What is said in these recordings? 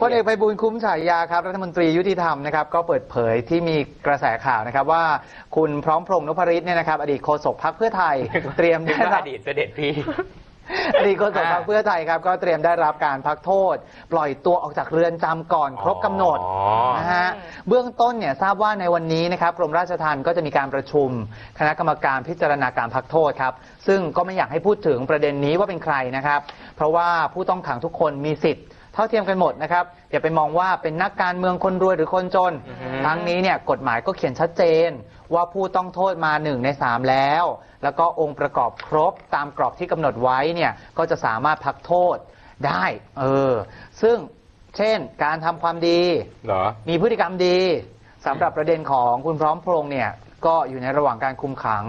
พลเอกไพบูลย์คุ้มฉายาครับรัฐมนตรียุติธรรมนะครับก็เปิดเผยที่มีกระแสข่าวนะครับว่าคุณพร้อมพงษ์นพริตเนี่ยนะครับอดีตโฆษกพรรคเพื่อไทย เตรียมนึกได้ว่ารัอบดีตเสด็จพี่ อดีตโฆษกพรรคเพื่อไทยครับก็เตรียมได้รับการพักโทษ ปล่อยตัวออกจากเรือนจำก่อนครบกำหนดอ๋อ นะฮะเบื้องต้นเนี่ยทราบว่าในวันนี้นะครับกรมราชทัณฑ์ก็จะมีการประชุม คณะกรรมการพิจารณาการพักโทษครับ ซึ่งก็ไม่อยากให้พูดถึงประเด็นนี้ว่าเป็นใครนะครับ เพราะว่าผู้ต้องขังทุกคนมีสิทธิ์เท่าเทียมกันหมดนะครับอย่าไปมองว่าเป็นนักการเมืองคนรวยหรือคนจนอือฮึทั้งนี้เนี่ยกฎหมายก็เขียนชัดเจน ว่าผู้ต้องโทษมาหนึ่งในสามแล้ว แล้วก็องค์ประกอบครบตามกรอบที่กำหนดไว้เนี่ยก็จะสามารถพักโทษได้เออซึ่งเช่นการทำความดีเหรอมีพฤติกรรมดีสำหรับประเด็นของคุณพร้อมพงษ์เนี่ยก็อยู่ในระหว่างการคุมขัง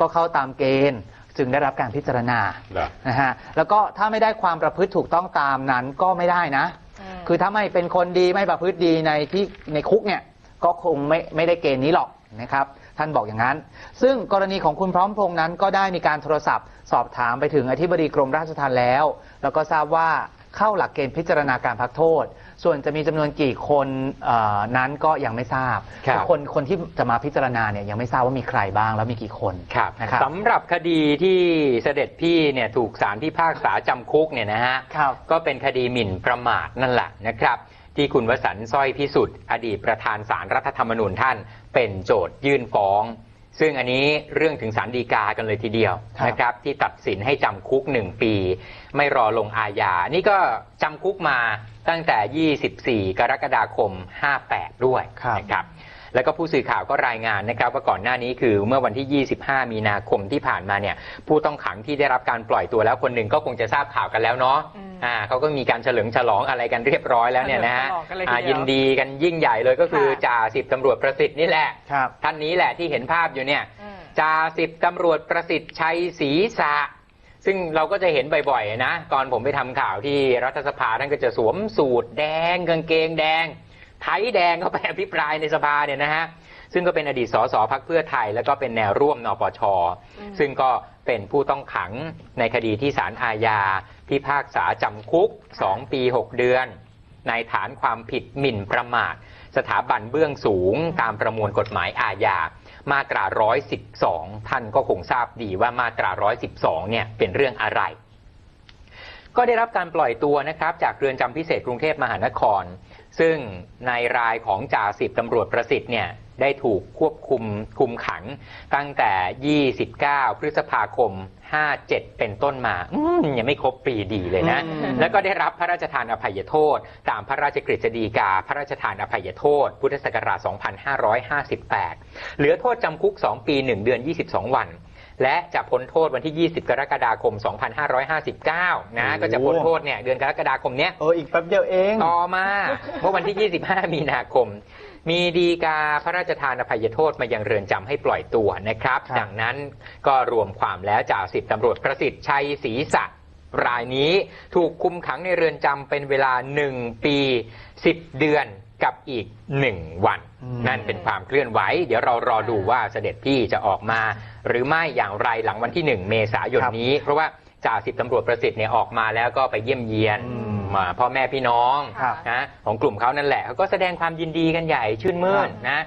ก็เข้าตามเกณฑ์ จึงได้รับการพิจารณาเหรอ นะฮะแล้วก็ถ้าไม่ได้ความประพฤติถูกต้องตามนั้นก็ไม่ได้นะอืมคือถ้าไม่เป็นคนดีไม่ประพฤติดีในที่ในคุกเนี่ยก็คงไม่ไม่ได้เกณฑ์นี้หรอกนะครับ ท่านบอกอย่างนั้น ซึ่งกรณีของคุณพร้อมพงษ์นั้นก็ได้มีการโทรศัพท์ สอบถามไปถึงอธิบดีกรมราชทัณฑ์แล้ว แล้วก็ทราบว่าเข้าหลักเกณฑ์พิจารณาการพักโทษ ส่วนจะมีจำนวนกี่คนเอ่อนั้นก็ยังไม่ทราบครับ คนคนที่จะมาพิจารณาเนี่ยยังไม่ทราบว่ามีใครบ้างแล้วมีกี่คนครับนะครับสำหรับคดีที่เสด็จพี่เนี่ยถูกศาลพิพากษาจำคุกเนี่ยนะฮะ ครับ ก็เป็นคดีหมิ่นประมาทนั่นแหละนะครับ ที่คุณวสันต์สร้อยพิสุทธิ์อดีตประธานสารรัฐธรรมนูญท่านเป็นโจทยื่นฟ้อง ซึ่งอันนี้เรื่องถึงศาลฎีกากันเลยทีเดียวครับนะครับ ที่ตัดสินให้จำคุกหนึ่งปี ไม่รอลงอาญา นี่ก็จำคุกมาตั้งแต่ 24 กรกฎาคม 58 ด้วยครับนะครับแล้วก็ผู้สื่อข่าวก็รายงานนะครับว่าก่อนหน้านี้คือเมื่อวันที่ 25 มีนาคมที่ผ่านมาเนี่ยผู้ต้องขังที่ได้รับการปล่อยตัวแล้วคนหนึ่งก็คงจะทราบข่าวกันแล้วเนาะ อืมอ่าเขาก็มีการเฉลิมฉลองอะไรกันเรียบร้อยแล้วเนี่ยนะฮะเฉลิมฉลองกันเลยทีอ่าเดียวยินดีกันยิ่งใหญ่เลยก็คือค่ะ จ่าสิบตำรวจประสิทธิ์นี่แหละ ครับ ท่านนี้แหละที่เห็นภาพอยู่เนี่ย อืม จ่าสิบตำรวจประสิทธิ์ชัยศรีษะซึ่งเราก็จะเห็นบ่อยๆนะก่อนผมไปทำข่าวที่รัฐสภาท่านก็จะสวมสูทแดงกางเกงแดง ไทยแดงเข้าไปอภิปรายในสภาเนี่ยนะฮะ ซึ่งก็เป็นอดีตสสพักเพื่อไทย แล้วก็เป็นแนวร่วมนปชอืมซึ่งก็เป็นผู้ต้องขังในคดีที่ศาลอาญาพิพากษาจำคุก 2 ปี 6 เดือน ในฐานความผิดหมิ่นประมาท สถาบันเบื้องสูงตามประมวลกฎหมายอาญามาตรา 112 ท่านก็คงทราบดีว่ามาตรา 112 เนี่ยเป็นเรื่องอะไร ก็ได้รับการปล่อยตัวนะครับจากเรือนจำพิเศษกรุงเทพมหานคร ซึ่งในรายของจ่าสิบตำรวจประสิทธิ์เนี่ยได้ถูกควบคุมคุมขังตั้งแต่ 29 พฤษภาคม 57 เป็นต้นมาอืมยังไม่ครบปีดีเลยนะอืมแล้วก็ได้รับพระราชทานอภัยโทษ ตามพระราชกฤษฎีกา พระราชทานอภัยโทษ พุทธศักราช 2558 เหลือโทษจำคุก 2 ปี 1 เดือน 22 วัน และจะพ้นโทษวันที่ 20 กรกฎาคม 2559 นะโอ้ก็จะพ้นโทษเนี่ยเดือนกรกฎาคมเนี้ย เอออีกแป๊บเดียวเอง ต่อมาเมื่อวันที่ 25 มีนาคม มีดีกาพระราชทานอภัยโทษมายังเรือนจำให้ปล่อยตัวนะครับ ครับ ดังนั้นก็รวมความแล้วจ่าสิบตำรวจประสิทธิ์ชัยศรีศักดิ์ รายนี้ถูกคุมขังในเรือนจำเป็นเวลา 1 ปี 10 เดือนกับอีก 1 วันอืมนั่นเป็นความเคลื่อนไหว เดี๋ยวเรารอดูว่าเสด็จพี่จะออกมา หรือไม่อย่างไรหลังวันที่ 1 เมษายนนี้ เพราะว่าจ่าสิบตำรวจประสิทธิ์เนี่ยออกมาแล้วก็ไปเยี่ยมเยียนอืมมาพ่อแม่พี่น้องครับนะของกลุ่มเขานั่นแหละเขาก็แสดงความยินดีกันใหญ่ชื่นมื่นนะ